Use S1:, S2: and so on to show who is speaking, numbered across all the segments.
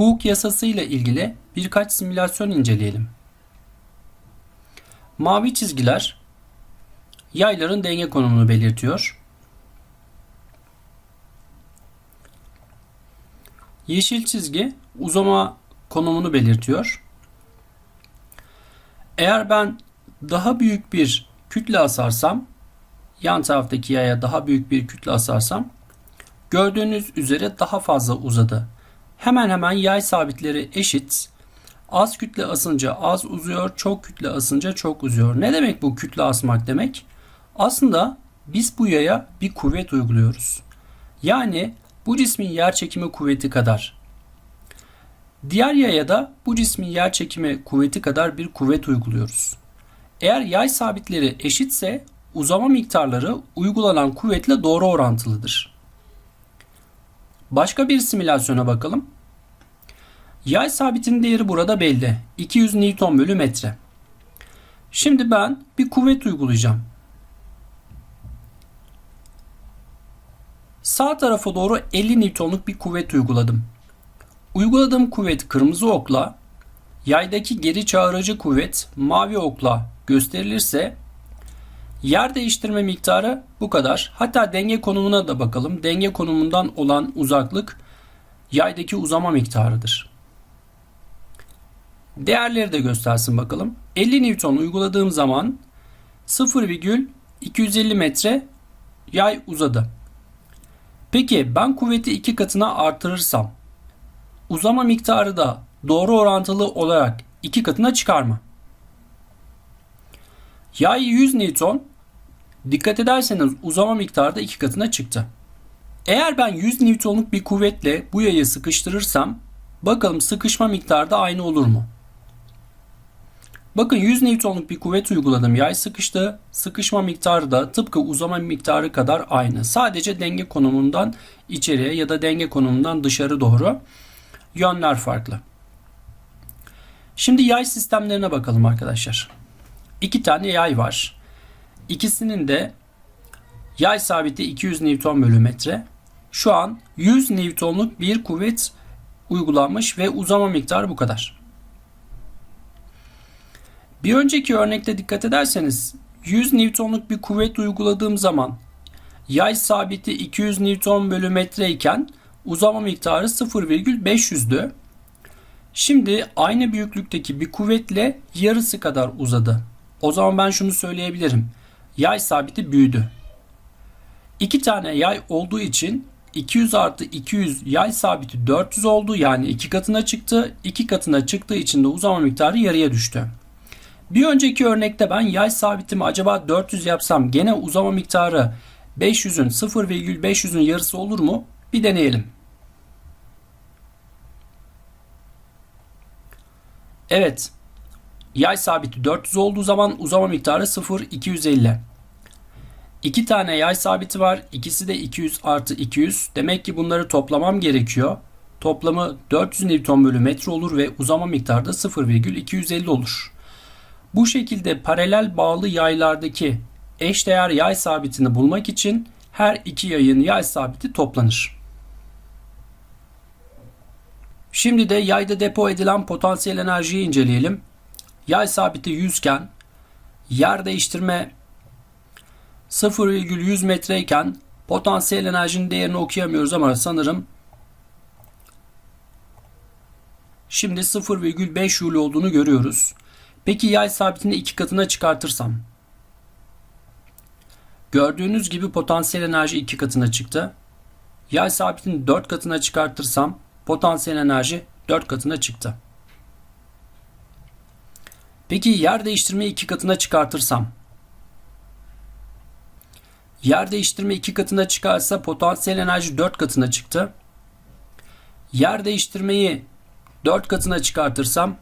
S1: Hooke yasası ile ilgili birkaç simülasyon inceleyelim. Mavi çizgiler yayların denge konumunu belirtiyor. Yeşil çizgi uzama konumunu belirtiyor. Eğer ben daha büyük bir kütle asarsam, yan taraftaki yaya daha büyük bir kütle asarsam, gördüğünüz üzere daha fazla uzadı. Hemen hemen yay sabitleri eşit. Az kütle asınca az uzuyor, çok kütle asınca çok uzuyor. Ne demek bu kütle asmak demek? Aslında biz bu yaya bir kuvvet uyguluyoruz. Yani bu cismin yer çekimi kuvveti kadar. Diğer yaya da bu cismin yer çekimi kuvveti kadar bir kuvvet uyguluyoruz. Eğer yay sabitleri eşitse uzama miktarları uygulanan kuvvetle doğru orantılıdır. Başka bir simülasyona bakalım. Yay sabitinin değeri burada belli. 200 Newton bölü metre. Şimdi ben bir kuvvet uygulayacağım. Sağ tarafa doğru 50 Newton'luk bir kuvvet uyguladım. Uyguladığım kuvvet kırmızı okla, yaydaki geri çağırıcı kuvvet mavi okla gösterilirse yer değiştirme miktarı bu kadar. Hatta denge konumuna da bakalım. Denge konumundan olan uzaklık yaydaki uzama miktarıdır. Değerleri de göstersin bakalım. 50 Newton uyguladığım zaman 0,250 metre yay uzadı. Peki ben kuvveti iki katına artırırsam uzama miktarı da doğru orantılı olarak iki katına çıkar mı? Yay 100 Newton dikkat ederseniz uzama miktarı da iki katına çıktı. Eğer ben 100 Newton'luk bir kuvvetle bu yayı sıkıştırırsam bakalım sıkışma miktarı da aynı olur mu? Bakın 100 Newton'luk bir kuvvet uyguladım. Yay sıkıştı. Sıkışma miktarı da tıpkı uzama miktarı kadar aynı. Sadece denge konumundan içeriye ya da denge konumundan dışarı doğru yönler farklı. Şimdi yay sistemlerine bakalım arkadaşlar. İki tane yay var. İkisinin de yay sabiti 200 Newton bölü metre. Şu an 100 Newton'luk bir kuvvet uygulanmış ve uzama miktarı bu kadar. Bir önceki örnekte dikkat ederseniz 100 Newton'luk bir kuvvet uyguladığım zaman yay sabiti 200 Newton bölü metre iken uzama miktarı 0,500'dü. Şimdi aynı büyüklükteki bir kuvvetle yarısı kadar uzadı. O zaman ben şunu söyleyebilirim. Yay sabiti büyüdü. İki tane yay olduğu için 200 artı 200 yay sabiti 400 oldu. Yani iki katına çıktı. İki katına çıktığı için de uzama miktarı yarıya düştü. Bir önceki örnekte ben yay sabitimi acaba 400 yapsam gene uzama miktarı 500'ün 0,500'ün yarısı olur mu? Bir deneyelim. Evet. Yay sabiti 400 olduğu zaman uzama miktarı 0,250. İki tane yay sabiti var. İkisi de 200 artı 200. Demek ki bunları toplamam gerekiyor. Toplamı 400 Newton bölü metre olur ve uzama miktarı da 0,250 olur. Bu şekilde paralel bağlı yaylardaki eşdeğer yay sabitini bulmak için her iki yayın yay sabiti toplanır. Şimdi de yayda depo edilen potansiyel enerjiyi inceleyelim. Yay sabiti 100 iken yer değiştirme 0,100 metre iken potansiyel enerjinin değerini okuyamıyoruz ama sanırım şimdi 0,5 Joule olduğunu görüyoruz. Peki yay sabitini iki katına çıkartırsam? Gördüğünüz gibi potansiyel enerji iki katına çıktı. Yay sabitini dört katına çıkartırsam potansiyel enerji dört katına çıktı. Peki yer değiştirmeyi iki katına çıkartırsam? Yer değiştirme iki katına çıkarsa potansiyel enerji dört katına çıktı. Yer değiştirmeyi dört katına çıkartırsam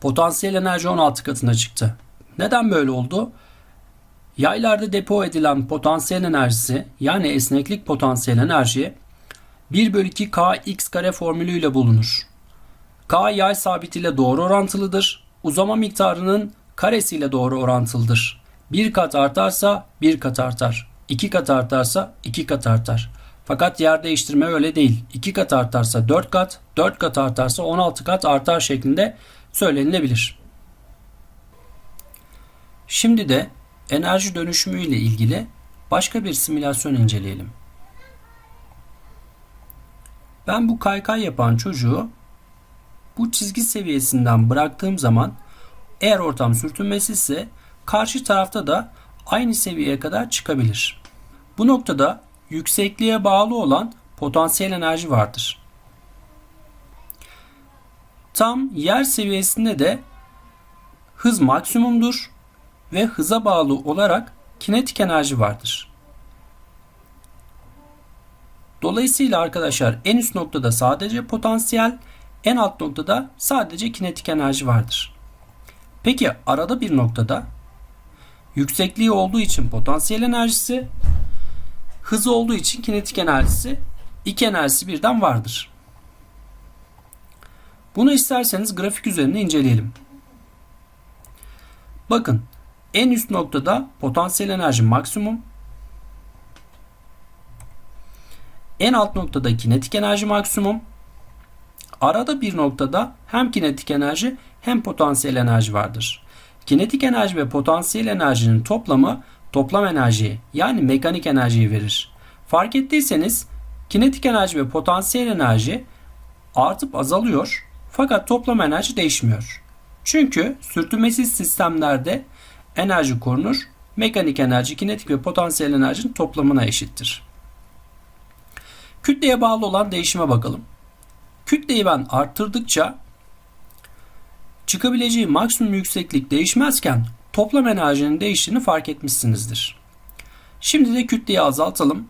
S1: Potansiyel enerji 16 katına çıktı. Neden böyle oldu? Yaylarda depo edilen potansiyel enerjisi yani esneklik potansiyel enerji 1 bölü 2 k x kare formülüyle bulunur. K yay sabitiyle doğru orantılıdır. Uzama miktarının karesiyle doğru orantılıdır. Bir kat artarsa bir kat artar. 2 kat artarsa 2 kat artar. Fakat yer değiştirme öyle değil. 2 kat artarsa 4 kat, 4 kat artarsa 16 kat artar şeklinde söylenilebilir. Şimdi de enerji dönüşümü ile ilgili başka bir simülasyon inceleyelim. Ben bu kaykay yapan çocuğu bu çizgi seviyesinden bıraktığım zaman eğer ortam sürtünmesizse karşı tarafta da aynı seviyeye kadar çıkabilir. Bu noktada yüksekliğe bağlı olan potansiyel enerji vardır. Tam yer seviyesinde de hız maksimumdur ve hıza bağlı olarak kinetik enerji vardır. Dolayısıyla arkadaşlar en üst noktada sadece potansiyel, en alt noktada sadece kinetik enerji vardır. Peki arada bir noktada yüksekliği olduğu için potansiyel enerjisi, hızı olduğu için kinetik enerjisi, iki enerjisi birden vardır. Bunu isterseniz grafik üzerinde inceleyelim. Bakın en üst noktada potansiyel enerji maksimum, en alt noktada kinetik enerji maksimum, arada bir noktada hem kinetik enerji hem potansiyel enerji vardır. Kinetik enerji ve potansiyel enerjinin toplamı toplam enerjiyi yani mekanik enerjiyi verir. Fark ettiyseniz kinetik enerji ve potansiyel enerji artıp azalıyor fakat toplam enerji değişmiyor. Çünkü sürtünmesiz sistemlerde enerji korunur. Mekanik enerji kinetik ve potansiyel enerjinin toplamına eşittir. Kütleye bağlı olan değişime bakalım. Kütleyi ben arttırdıkça çıkabileceği maksimum yükseklik değişmezken toplam enerjinin değiştiğini fark etmişsinizdir. Şimdi de kütleyi azaltalım.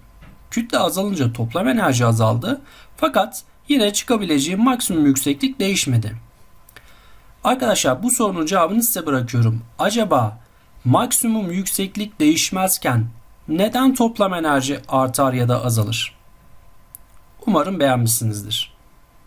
S1: Kütle azalınca toplam enerji azaldı. Fakat yine çıkabileceği maksimum yükseklik değişmedi. Arkadaşlar bu sorunun cevabını size bırakıyorum. Acaba maksimum yükseklik değişmezken neden toplam enerji artar ya da azalır? Umarım beğenmişsinizdir.